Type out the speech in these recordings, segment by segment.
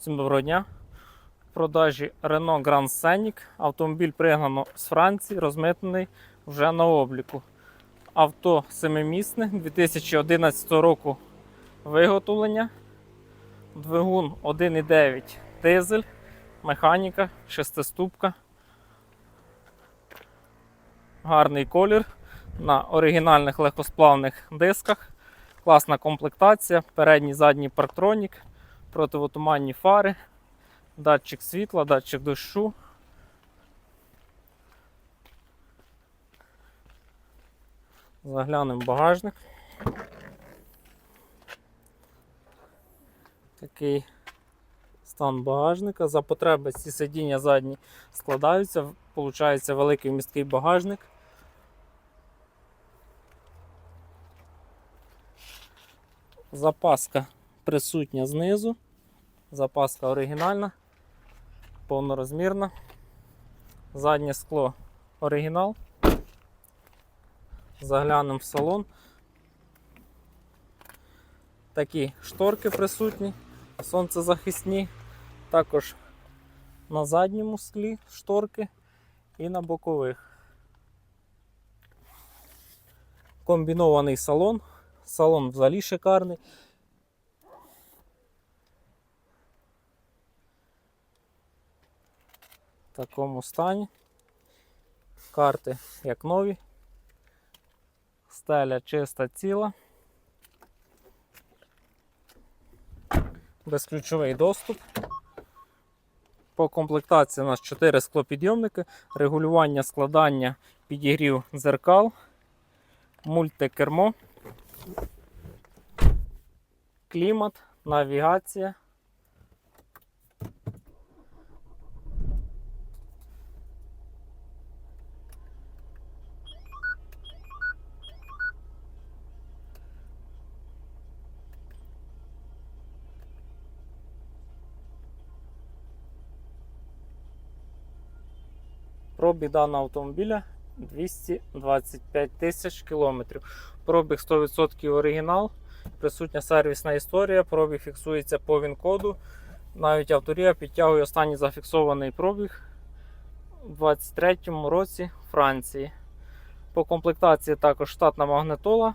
Всім доброго дня. В продажі Renault Grand Scenic. Автомобіль пригнано з Франції, розмитнений вже на обліку. Авто семимісне 2011 року виготовлення. Двигун 1,9 дизель, механіка, шестиступка. Гарний колір на оригінальних легкосплавних дисках. Класна комплектація, передній задній парктронік, противотуманні фари, датчик світла, датчик дощу. Заглянемо в багажник. Такий стан багажника. За потреби ці сидіння задні складаються, получається великий місткий багажник. Запаска присутня знизу. Запаска оригінальна, повнорозмірна. Заднє скло оригінал. Заглянемо в салон. Такі шторки присутні, сонцезахисні. Також на задньому склі шторки і на бокових. Комбінований салон. Салон взагалі шикарний. Такому стані. Карти як нові. Стеля чиста ціла. Безключовий доступ. По комплектації у нас 4 склопідйомники, регулювання складання, підігрів дзеркал, мультикермо, клімат, навігація. Пробіг даного автомобіля 225 тисяч кілометрів. Пробіг 100% оригінал, присутня сервісна історія, пробіг фіксується по ВІН-коду. Навіть авторія підтягує останній зафіксований пробіг у 23-му році Франції. По комплектації також штатна магнитола,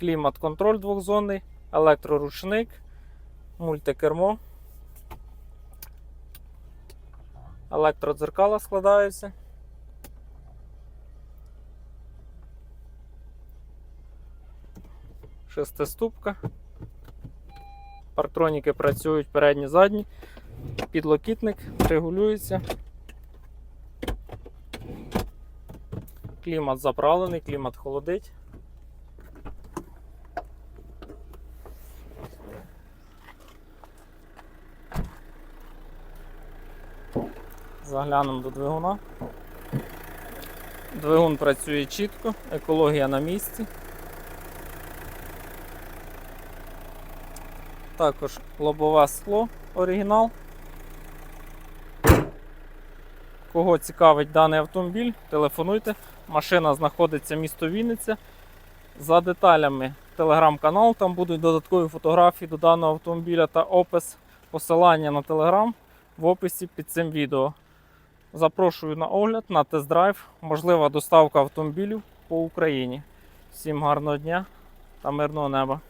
клімат-контроль двохзонний, електроручник, мультикермо. Електродзеркала складаються. Шестиступка. Парктроніки працюють передні, задні. Підлокітник регулюється. Клімат заправлений, клімат холодить. Заглянемо до двигуна. Двигун працює чітко, екологія на місці. Також лобове скло оригінал. Кого цікавить даний автомобіль, телефонуйте. Машина знаходиться місто Вінниця. За деталями телеграм-канал, там будуть додаткові фотографії до даного автомобіля та опис посилання на телеграм в описі під цим відео. Запрошую на огляд, на тест-драйв, можлива доставка автомобілів по Україні. Всім гарного дня та мирного неба!